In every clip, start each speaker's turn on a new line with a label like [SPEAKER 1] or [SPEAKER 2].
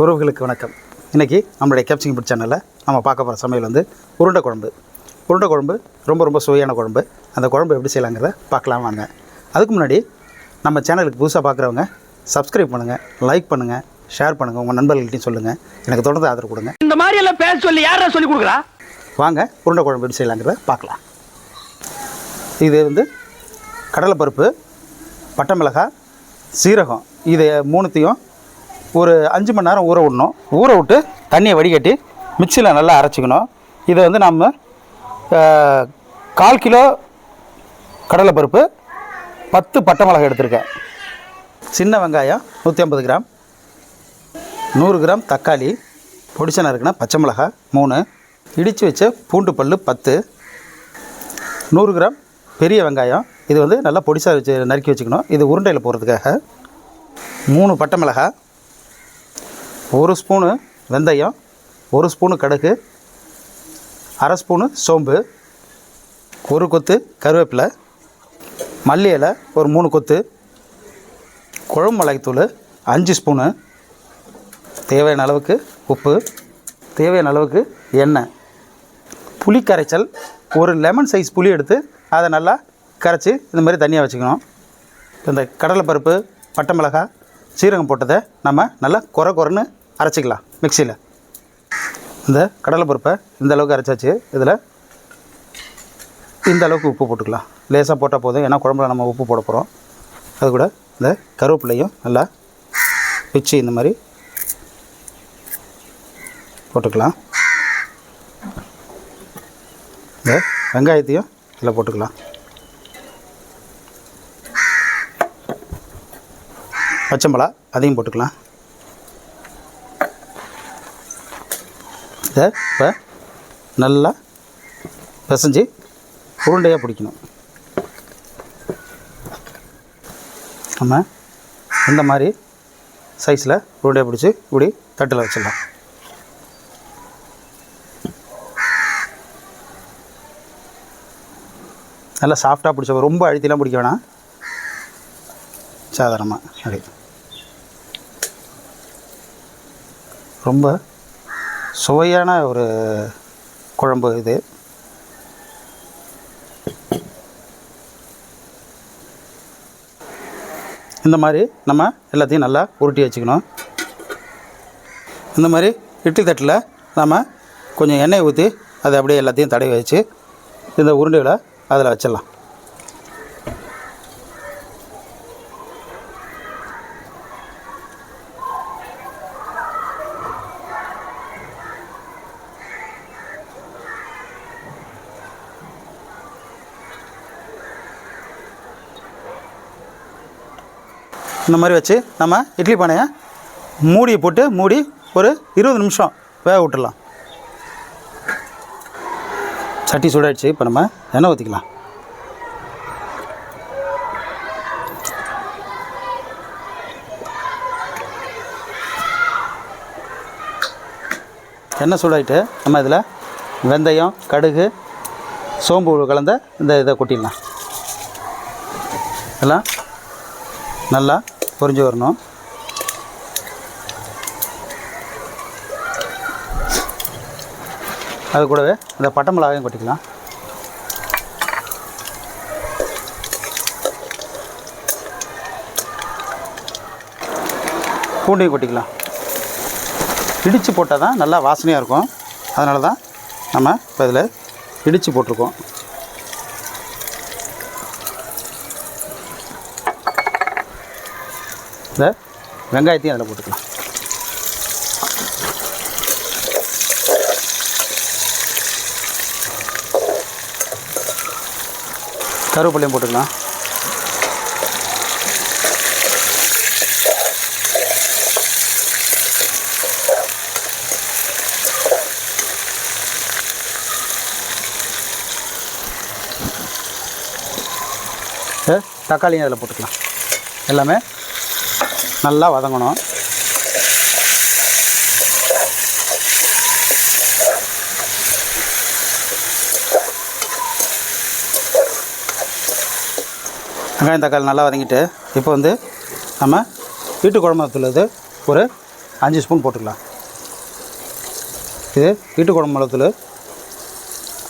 [SPEAKER 1] உறவுகளுக்கு வணக்கம். இன்றைக்கி நம்மளுடைய கேப்சிங் பிட் சேனலில் நம்ம பார்க்க போகிற சமையல் வந்து உருண்டை குழம்பு. உருண்டை குழம்பு ரொம்ப ரொம்ப சுவையான குழம்பு. அந்த குழம்பு எப்படி செய்யலாங்கிறத பார்க்கலாம் வாங்க. அதுக்கு முன்னாடி நம்ம சேனலுக்கு புதுசாக பார்க்குறவங்க சப்ஸ்கிரைப் பண்ணுங்கள் லைக் பண்ணுங்கள் ஷேர் பண்ணுங்கள் உங்கள் நண்பர்கள்ட்டையும் சொல்லுங்கள் எனக்கு தொடர்ந்து ஆதரவு கொடுங்க.
[SPEAKER 2] இந்த மாதிரி எல்லாம் பேச சொல்லி யாரா சொல்லி கொடுக்குறா?
[SPEAKER 1] வாங்க உருண்டை குழம்பு எப்படி செய்யலாங்கிறத பார்க்கலாம். இது வந்து கடலைப்பருப்பு பட்டை மிளகாய் சீரகம் இதை மூணுத்தையும் ஒரு அஞ்சு மணி நேரம் ஊற விடணும். ஊற விட்டு தண்ணியை வடிகட்டி மிக்சியில் நல்லா அரைச்சிக்கணும். இதை வந்து நம்ம கால் கிலோ கடலைப்பருப்பு பத்து பட்டை மிளகாய் எடுத்திருக்கேன். சின்ன வெங்காயம் நூற்றி ஐம்பது கிராம். நூறு கிராம் தக்காளி. பொடிச்சனை இருக்குன்னா பச்சை மிளகாய் மூணு. இடித்து வச்ச பூண்டு பல் பத்து. நூறு கிராம் பெரிய வெங்காயம். இது வந்து நல்லா பொடிசாக வச்சு நறுக்கி வச்சுக்கணும். இது உருண்டையில் போடுறதுக்காக. மூணு பட்டை மிளகாய். ஒரு ஸ்பூனு வெந்தயம் ஒரு ஸ்பூனு கடுகு அரை ஸ்பூனு சோம்பு ஒரு கொத்து கருவேப்பிலை மல்லி இலை ஒரு மூணு கொத்து குழம்பு மிளகாய்த்தூள் அஞ்சு ஸ்பூனு தேவையான அளவுக்கு உப்பு தேவையான அளவுக்கு எண்ணெய். புளி கரைச்சல் ஒரு லெமன் சைஸ் புளி எடுத்து அதை நல்லா கரைச்சி இந்த மாதிரி தனியாக வச்சுக்கணும். இந்த கடலைப்பருப்பு பட்டை மிளகாய் சீரகம் போட்டதை நம்ம நல்லா குறை குறைன்னு அரைச்சிக்கலாம் மிக்சியில். இந்த கடலைப்பருப்பை இந்த அளவுக்கு அரைச்சாச்சு. இதில் இந்த அளவுக்கு உப்பு போட்டுக்கலாம். லேசாக போட்டால் போதும். ஏன்னா குழம்புல நம்ம உப்பு போட போகிறோம் அது கூட இந்த கருவேப்பிலையும் நல்லா பிச்சு இந்த மாதிரி போட்டுக்கலாம். இந்த வெங்காயத்தையும் இதில் போட்டுக்கலாம். பச்சை மிளகா அதையும் போட்டுக்கலாம். இதை இப்போ நல்லா பிசைஞ்சு உருண்டையாக பிடிக்கணும். நம்ம இந்த மாதிரி சைஸில் உருண்டையாக பிடிச்சி இப்படி தட்டில் வச்சிடலாம். நல்லா சாஃப்டாக பிடிச்ச ரொம்ப அழுத்திலாம் பிடிக்க வேணாம். சாதாரணமாக அப்படி. ரொம்ப சுவையான ஒரு குழம்பு இது. இந்த மாதிரி நம்ம எல்லாத்தையும் நல்லா உருட்டி வச்சுக்கணும். இந்த மாதிரி இட்லி தட்டில் நம்ம கொஞ்சம் எண்ணெய் ஊற்றி அதை அப்படியே எல்லாத்தையும் தடவி வச்சு இந்த உருண்டைகளை அதில் வச்சிடலாம். இந்த மாதிரி வச்சு நம்ம இட்லி பானையை மூடியை போட்டு மூடி ஒரு இருபது நிமிஷம் வேக விட்டுடலாம். சட்டி சூடாயிடுச்சு இப்போ நம்ம எண்ணெய் ஊற்றிக்கலாம் எண்ணெய் சூடாயிட்டு நம்ம இதில் வெந்தயம் கடுகு சோம்பு கலந்த இந்த இதை கொட்டிடலாம். எல்லாம் நல்லா பொறிஞ்சு வரணும். அது கூடவே இந்த பட்டை மிளகாயும் கொட்டிக்கலாம். பூண்டையும் கொட்டிக்கலாம். இடித்து போட்டால் தான் நல்லா வாசனையாக இருக்கும். அதனால தான் நம்ம இப்போ இதில் இடித்து போட்டிருக்கோம். இந்த வெங்காயத்தையும் அதில் போட்டுக்கலாம். கருவேப்பிலையும் போட்டுக்கலாம். தக்காளியும் அதில் போட்டுக்கலாம். எல்லாமே நல்லா வதங்கணும். வெங்காயம் தக்காளி நல்லா வதங்கிட்டு இப்போ வந்து நம்ம வீட்டு குழம்பு தூள் இது ஒரு அஞ்சு ஸ்பூன் போட்டுக்கலாம். இது வீட்டு குழம்பு மிளகுத்தூள்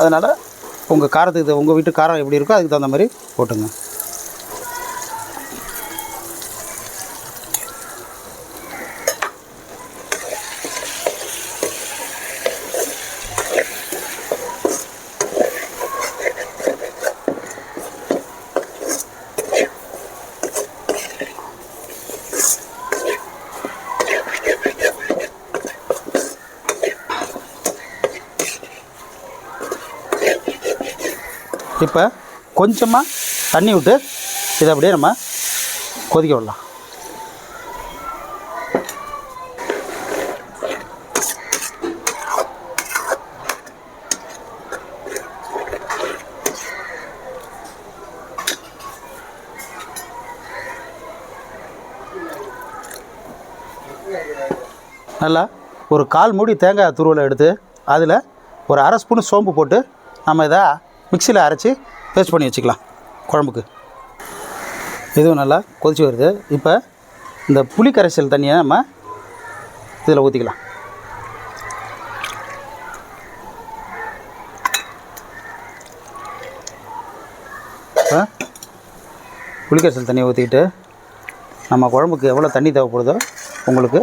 [SPEAKER 1] அதனால் உங்கள் காரத்துக்கு உங்கள் வீட்டு காரம் எப்படி இருக்கோ அதுக்கு தகுந்த மாதிரி போட்டுங்க. இப்போ கொஞ்சமாக தண்ணி விட்டு இதை அப்படியே நம்ம கொதிக்க விடலாம். நல்லா ஒரு கால் மூடி தேங்காய் துருவலை எடுத்து அதில் ஒரு அரை ஸ்பூன் சோம்பு போட்டு நம்ம இதை மிக்சியில் அரைச்சி பேஸ்ட் பண்ணி வச்சுக்கலாம் குழம்புக்கு. இதுவும் நல்லா கொதிச்சு வருது. இப்போ இந்த புளி கரைசல் தண்ணியை நம்ம இதில் ஊற்றிக்கலாம். இப்போ புளிக்கரைசல் தண்ணியை ஊற்றிக்கிட்டு நம்ம குழம்புக்கு எவ்வளோ தண்ணி தேவைப்படுதோ உங்களுக்கு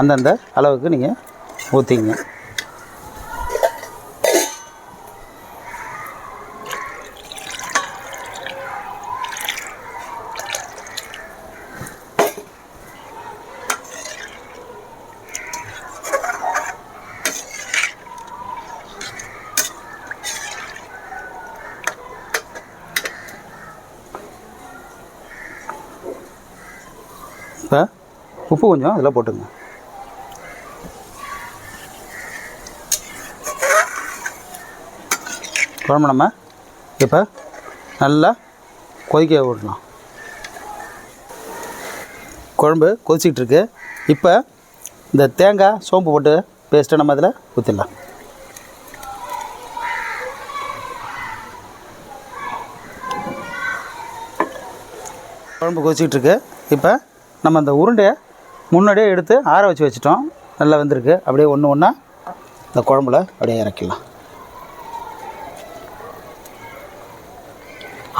[SPEAKER 1] அந்தந்த அளவுக்கு நீங்கள் ஊற்றிங்க. இப்போ உப்பு கொஞ்சம் அதில் போட்டுங்க. குழம்பு நம்ம இப்போ நல்லா கொதிக்க விடலாம். குழம்பு கொதிச்சிக்கிட்டு இருக்கு. இப்போ இந்த தேங்காய் சோம்பு போட்டு பேஸ்ட்டை நம்ம அதில் ஊற்றிடலாம் குழம்பு கொதிச்சிக்கிட்டு இருக்கு. இப்போ நம்ம அந்த உருண்டையை முன்னாடியே எடுத்து ஆற வச்சு வச்சிட்டோம். நல்லா வெந்திருக்கு. அப்படியே ஒன்று ஒன்றா இந்த குழம்புல அப்படியே இறக்கிடலாம்.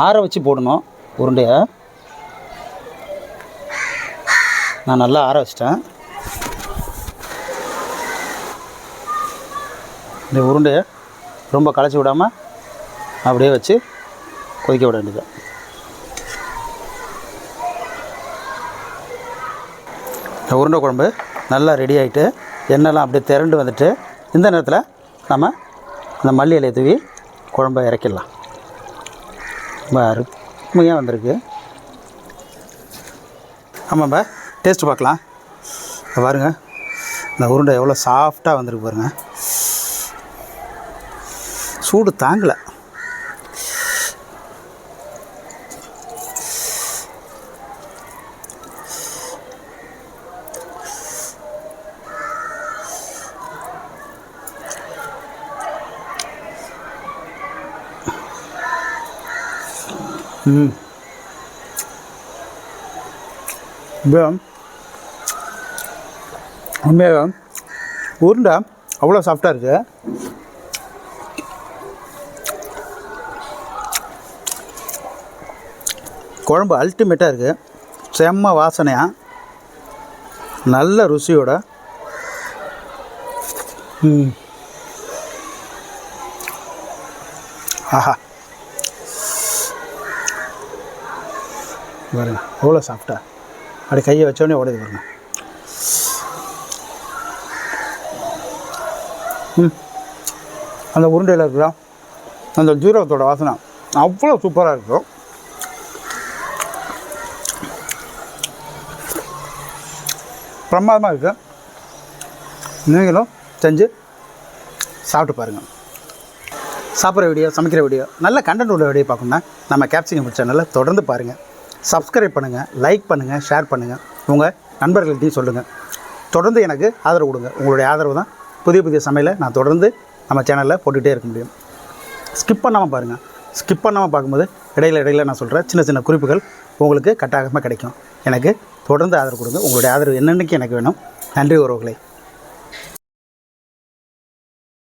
[SPEAKER 1] ஆற வச்சு போடணும் உருண்டையை. நான் நல்லா ஆற வச்சிட்டேன். இந்த உருண்டையை ரொம்ப களைச்சி விடாமல் அப்படியே வச்சு கொதிக்க விட வேண்டியது உருண்டை குழம்பு நல்லா ரெடி ஆகிட்டு எண்ணெய்லாம் அப்படியே திரண்டு வந்துட்டு இந்த நேரத்தில் நம்ம அந்த மல்லி இலையை தூவி குழம்பை இறக்கிடலாம். ரொம்ப அருமையாக வந்திருக்கு. ஆமாம்பா டேஸ்ட்டு பார்க்கலாம். பாருங்க இந்த உருண்டை எவ்வளோ சாஃப்டாக வந்திருக்கு பாருங்கள் சூடு தாங்கலை. Hmm. உண்மையாக உருண்டை அவ்வளோ சாஃப்டாக இருக்குது குழம்பு அல்டிமேட்டாக இருக்குது செம்ம வாசனையாக நல்ல ருசியோட. ம் ஆஹா. பாருங்க. அவ்வளோ சாஃப்டாக அப்படி கையை வச்சோடனே உடையுது பாருங்க. ம். அந்த உருண்டையில் இருக்கிற அந்த ஜீரகத்தோட வாசனை அவ்வளோ சூப்பராக இருக்கும் பிரமாதமாக இருக்குது நீங்களும் செஞ்சு சாப்பிட்டு பாருங்கள் சாப்பிட்ற வீடியோ சமைக்கிற வீடியோ நல்ல கண்டென்ட் உள்ள வீடியோ பார்க்கணும்னா நம்ம கேப்சிங் சேனலில் தொடர்ந்து பாருங்கள் சப்ஸ்கிரைப் பண்ணுங்கள் லைக் பண்ணுங்கள் ஷேர் பண்ணுங்கள் உங்கள் நண்பர்கள்ட்டையும் சொல்லுங்கள் தொடர்ந்து எனக்கு ஆதரவு கொடுங்க. உங்களுடைய ஆதரவு தான் புதிய புதிய சமையலை நான் தொடர்ந்து நம்ம சேனலில் போட்டுகிட்டே இருக்க முடியும். ஸ்கிப் பண்ணாமல் பாருங்கள் ஸ்கிப் பண்ணாமல் பார்க்கும்போது இடையில இடையில நான் சொல்கிற சின்ன சின்ன குறிப்புகள் உங்களுக்கு கட்டாயமாக கிடைக்கும். எனக்கு தொடர்ந்து ஆதரவு கொடுங்க. உங்களுடைய ஆதரவு என்னென்னைக்கு எனக்கு வேணும்? நன்றி உறவுகளை.